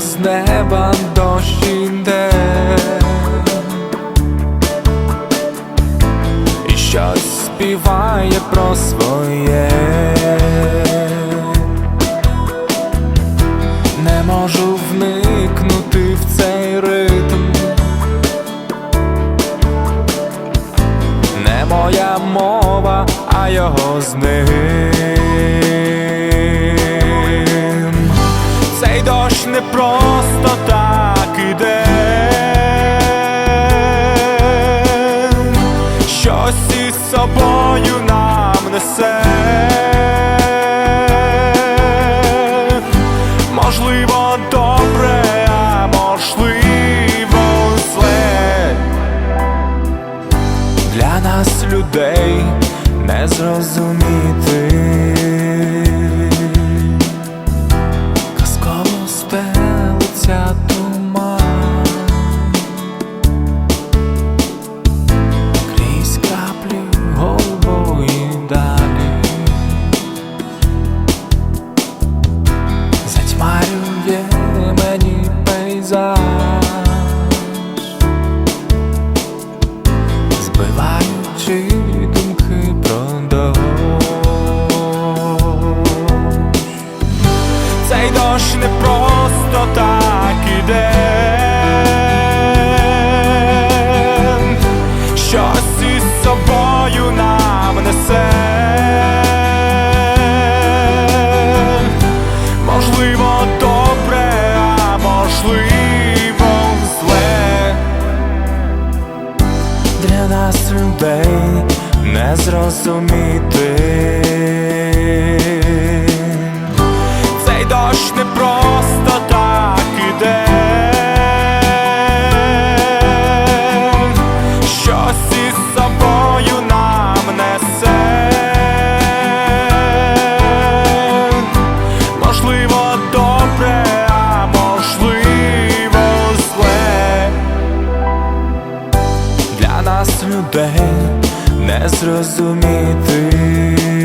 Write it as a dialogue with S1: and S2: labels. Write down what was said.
S1: з неба дощ іде і щось співає про своє. Не можу вникнути в цей ритм. Не моя мова, а його з збиваючи думки про дощ. Цей дощ не просто не зрозуміти. Цей дощ не просто зрозуміти.